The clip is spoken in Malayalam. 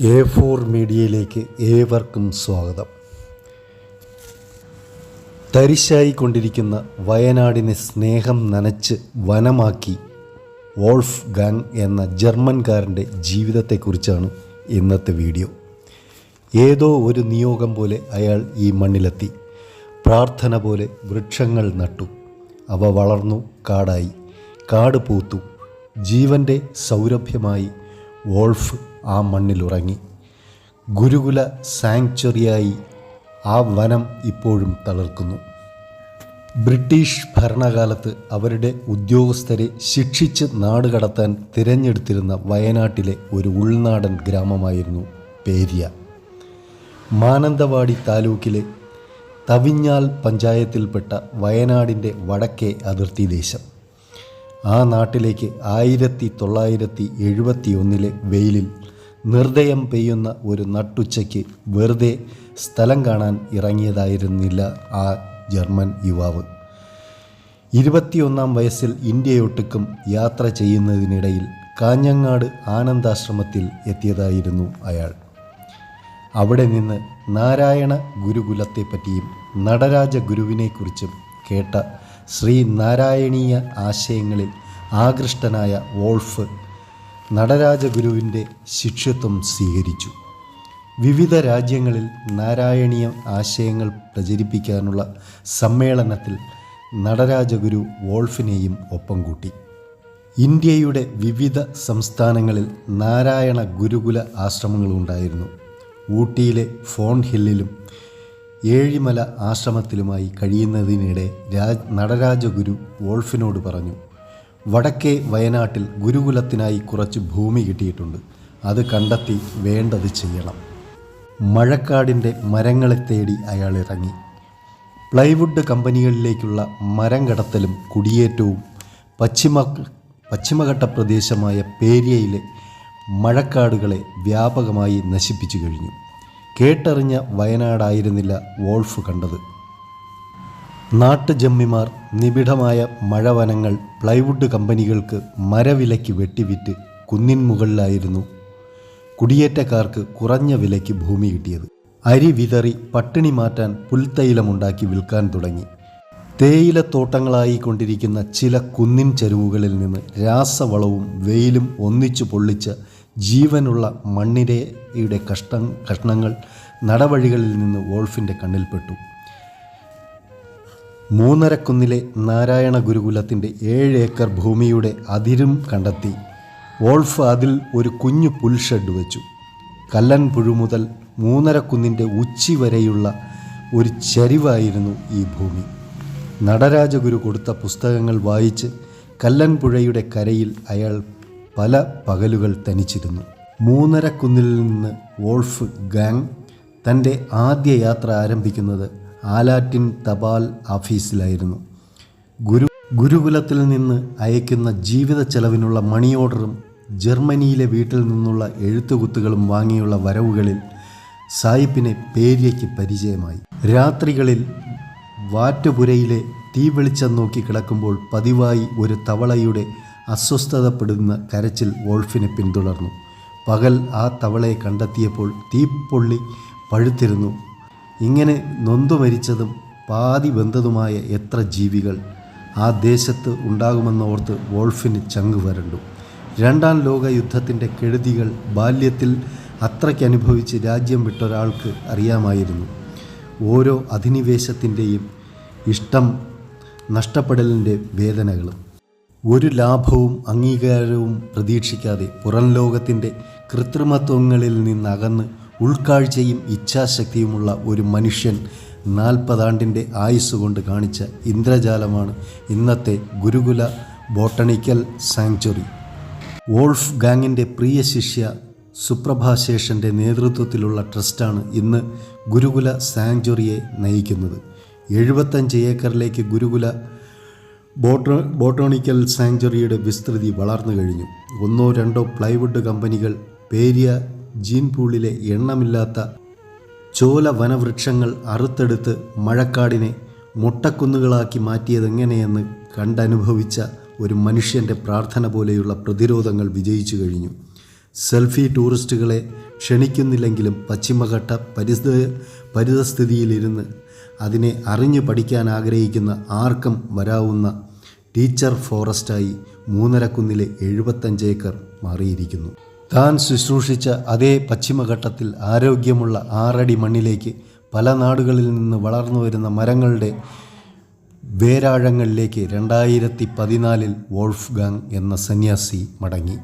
എ ഫോർ മീഡിയയിലേക്ക് ഏവർക്കും സ്വാഗതം. തരിശായി കൊണ്ടിരിക്കുന്ന വയനാടിനെ സ്നേഹം നനച്ച് വനമാക്കി വോൾഫ് ഗാങ് എന്ന ജർമ്മൻകാരന്റെ ജീവിതത്തെക്കുറിച്ചാണ് ഇന്നത്തെ വീഡിയോ. ഏതോ ഒരു നിയോഗം പോലെ അയാൾ ഈ മണ്ണിലെത്തി. പ്രാർത്ഥന പോലെ വൃക്ഷങ്ങൾ നട്ടു. അവ വളർന്നു കാടായി. കാട് പൂത്തു. ജീവന്റെ സൗരഭ്യമായി വോൾഫ് ആ മണ്ണിലുറങ്ങി ഗുരുകുല സാങ്ച്വറിയായി ആ വനം ഇപ്പോഴും തളർക്കുന്നു. ബ്രിട്ടീഷ് ഭരണകാലത്ത് അവരുടെ ഉദ്യോഗസ്ഥരെ ശിക്ഷിച്ച് നാടുകടത്താൻ തിരഞ്ഞെടുത്തിരുന്ന വയനാട്ടിലെ ഒരു ഉൾനാടൻ ഗ്രാമമായിരുന്നു പേരിയ. മാനന്തവാടി താലൂക്കിലെ തവിഞ്ഞാൽ പഞ്ചായത്തിൽപ്പെട്ട വയനാടിന്റെ വടക്കേ അതിർത്തി ദേശം. ആ നാട്ടിലേക്ക് ആയിരത്തി തൊള്ളായിരത്തി എഴുപത്തി ഒന്നിലെ വെയിലിൽ നിർദ്ദയം പെയ്യുന്ന ഒരു നട്ടുച്ചയ്ക്ക് വെറുതെ സ്ഥലം കാണാൻ ഇറങ്ങിയതായിരുന്നില്ല ആ ജർമ്മൻ യുവാവ്. ഇരുപത്തിയൊന്നാം വയസ്സിൽ ഇന്ത്യയൊട്ടുക്കും യാത്ര ചെയ്യുന്നതിനിടയിൽ കാഞ്ഞങ്ങാട് ആനന്ദാശ്രമത്തിൽ എത്തിയതായിരുന്നു അയാൾ. അവിടെ നിന്ന് നാരായണ ഗുരുകുലത്തെപ്പറ്റിയും നടരാജ ഗുരുവിനെക്കുറിച്ചും കേട്ട ശ്രീനാരായണീയ ആശയങ്ങളിൽ ആകൃഷ്ടനായ വോൾഫ് നടരാജഗുരുവിന്റെ ശിഷ്യത്വം സ്വീകരിച്ചു. വിവിധ രാജ്യങ്ങളിൽ നാരായണീയ ആശയങ്ങൾ പ്രചരിപ്പിക്കാനുള്ള സമ്മേളനത്തിൽ നടരാജഗുരു വോൾഫിനെയും ഒപ്പം കൂട്ടി. ഇന്ത്യയുടെ വിവിധ സംസ്ഥാനങ്ങളിൽ നാരായണ ഗുരുകുല ആശ്രമങ്ങളുണ്ടായിരുന്നു. ഊട്ടിയിലെ ഫോൺ ഹില്ലിലും ഏഴിമല ആശ്രമത്തിലുമായി കഴിയുന്നതിനിടെ രാജ് നടരാജഗുരു വോൾഫിനോട് പറഞ്ഞു വടക്കേ വയനാട്ടിൽ ഗുരുകുലത്തിനായി കുറച്ച് ഭൂമി കിട്ടിയിട്ടുണ്ട്. അത് കണ്ടെത്തി വേണ്ടത് ചെയ്യണം. മഴക്കാടിന്റെ മരങ്ങളെ തേടി അയാൾ ഇറങ്ങി. പ്ലൈവുഡ് കമ്പനികളിലേക്കുള്ള മരം കടത്തലും കുടിയേറ്റവും പശ്ചിമ പശ്ചിമഘട്ട പ്രദേശമായ പേരിയയിലെ മഴക്കാടുകളെ വ്യാപകമായി നശിപ്പിച്ചു കഴിഞ്ഞു. കേട്ടറിഞ്ഞ വയനാടായിരുന്നില്ല വോൾഫ് കണ്ടത്. നാട്ടുജമ്മിമാർ നിബിഡമായ മഴവനങ്ങൾ പ്ലൈവുഡ് കമ്പനികൾക്ക് മരവിലയ്ക്ക് വെട്ടിവിറ്റ് കുന്നിൻ മുകളിലായിരുന്നു കുടിയേറ്റക്കാർക്ക് കുറഞ്ഞ വിലയ്ക്ക് ഭൂമി കിട്ടിയത്. അരി വിതറി പട്ടിണി മാറ്റാൻ പുൽത്തൈലമുണ്ടാക്കി വിൽക്കാൻ തുടങ്ങി. തേയിലത്തോട്ടങ്ങളായി കൊണ്ടിരിക്കുന്ന ചില കുന്നിൻ ചെരുവുകളിൽ നിന്ന് രാസവളവും വെയിലും ഒന്നിച്ചു പൊള്ളിച്ച ജീവനുള്ള മണ്ണിരയുടെ കഷ്ടം കഷ്ണങ്ങൾ നടവഴികളിൽ നിന്ന് വോൾഫിന്റെ കണ്ണിൽപ്പെട്ടു. മൂന്നരക്കുന്നിലെ നാരായണ ഗുരുകുലത്തിന്റെ ഏഴ് ഏക്കർ ഭൂമിയുടെ അതിരും കണ്ടെത്തി. വോൾഫ് അതിൽ ഒരു കുഞ്ഞു പുൽഷെഡ് വെച്ചു. കല്ലൻ പുഴു മുതൽ മൂന്നരക്കുന്നിന്റെ ഉച്ചി വരെയുള്ള ഒരു ചരിവായിരുന്നു ഈ ഭൂമി. നടരാജഗുരു കൊടുത്ത പുസ്തകങ്ങൾ വായിച്ച് കല്ലൻപുഴയുടെ കരയിൽ അയാൾ പല പകലുകൾ തനിച്ചിരുന്നു. മൂന്നരക്കുന്നിൽ നിന്ന് വോൾഫ് ഗാങ് തന്റെ ആദ്യ യാത്ര ആരംഭിക്കുന്നത് ആലാറ്റിൻ തപാൽ ഓഫീസിലായിരുന്നു ഗുരു ഗുരുകുലത്തിൽ നിന്ന് അയക്കുന്ന ജീവിത ചെലവിനുള്ള മണി ഓർഡറും ജർമ്മനിയിലെ വീട്ടിൽ നിന്നുള്ള എഴുത്തുകുത്തുകളും വാങ്ങിയുള്ള വരവുകളിൽ സായിപ്പിനെ പേര്യയ്ക്ക് പരിചയമായി. രാത്രികളിൽ വാറ്റുപുരയിലെ തീ വെളിച്ചം നോക്കി കിടക്കുമ്പോൾ പതിവായി ഒരു തവളയുടെ അസ്വസ്ഥതപ്പെടുന്ന കരച്ചിൽ വോൾഫിനെ പിന്തുടർന്നു. പകൽ ആ തവളയെ കണ്ടെത്തിയപ്പോൾ തീപ്പൊള്ളി പഴുത്തിരുന്നു. ഇങ്ങനെ നൊന്തു മരിച്ചതും പാതി വെന്തതുമായ എത്ര ജീവികൾ ആ ദേശത്ത് ഉണ്ടാകുമെന്നോർത്ത് വോൾഫിന് ചങ്ക് വരണ്ടു. രണ്ടാം ലോക യുദ്ധത്തിന്റെ കെടുതികൾ ബാല്യത്തിൽ അത്രയ്ക്ക് അനുഭവിച്ച് രാജ്യം വിട്ടൊരാൾക്ക് അറിയാമായിരുന്നു. ഓരോ അധിനിവേശത്തിന്റെയും ഇഷ്ടം നഷ്ടപ്പെടലിന്റെ വേദനകളും. ഒരു ലാഭവും അംഗീകാരവും പ്രതീക്ഷിക്കാതെ പുറം ലോകത്തിന്റെ കൃത്രിമത്വങ്ങളിൽ നിന്നകന്ന് ഉൾക്കാഴ്ചയും ഇച്ഛാശക്തിയുമുള്ള ഒരു മനുഷ്യൻ നാൽപ്പതാണ്ടിന്റെ ആയുസ് കൊണ്ട് കാണിച്ച ഇന്ദ്രജാലമാണ് ഇന്നത്തെ ഗുരുകുല ബോട്ടണിക്കൽ സാങ്ച്വറി. വോൾഫ് ഗാങ്ങിന്റെ പ്രിയ ശിഷ്യ സുപ്രഭാശേഷന്റെ നേതൃത്വത്തിലുള്ള ട്രസ്റ്റാണ് ഇന്ന് ഗുരുകുല സാങ്ച്വറിയെ നയിക്കുന്നത്. എഴുപത്തഞ്ച് ഏക്കറിലേക്ക് ഗുരുകുല ബോട്ടോ ബോട്ടോണിക്കൽ സാങ്ച്വറിയുടെ വിസ്തൃതി വളർന്നു കഴിഞ്ഞു. ഒന്നോ രണ്ടോ പ്ലൈവുഡ് കമ്പനികൾ പേരിയ ജീൻ പൂളിലെ എണ്ണമില്ലാത്ത ചോല വനവൃക്ഷങ്ങൾ അറുത്തെടുത്ത് മഴക്കാടിനെ മുട്ടക്കുന്നുകളാക്കി മാറ്റിയതെങ്ങനെയെന്ന് കണ്ടനുഭവിച്ച ഒരു മനുഷ്യന്റെ പ്രാർത്ഥന പോലെയുള്ള പ്രതിരോധങ്ങൾ വിജയിച്ചു കഴിഞ്ഞു. സെൽഫി ടൂറിസ്റ്റുകളെ ക്ഷണിക്കുന്നില്ലെങ്കിലും പശ്ചിമഘട്ട പരിസ്ഥ പരിതസ്ഥിതിയിലിരുന്ന് അതിനെ അറിഞ്ഞു പഠിക്കാൻ ആഗ്രഹിക്കുന്ന ആർക്കും വരാവുന്ന ടീച്ചർ ഫോറസ്റ്റായി മൂന്നരക്കുന്നിലെ എഴുപത്തഞ്ച് ഏക്കർ മാറിയിരിക്കുന്നു. താൻ ശുശ്രൂഷിച്ച അതേ പശ്ചിമഘട്ടത്തിൽ ആരോഗ്യമുള്ള ആറടി മണ്ണിലേക്ക് പല നാടുകളിൽ നിന്ന് വളർന്നു വരുന്ന മരങ്ങളുടെ വേരാഴങ്ങളിലേക്ക് രണ്ടായിരത്തി പതിനാലിൽ വോൾഫ് ഗാങ് എന്ന സന്യാസി മടങ്ങി.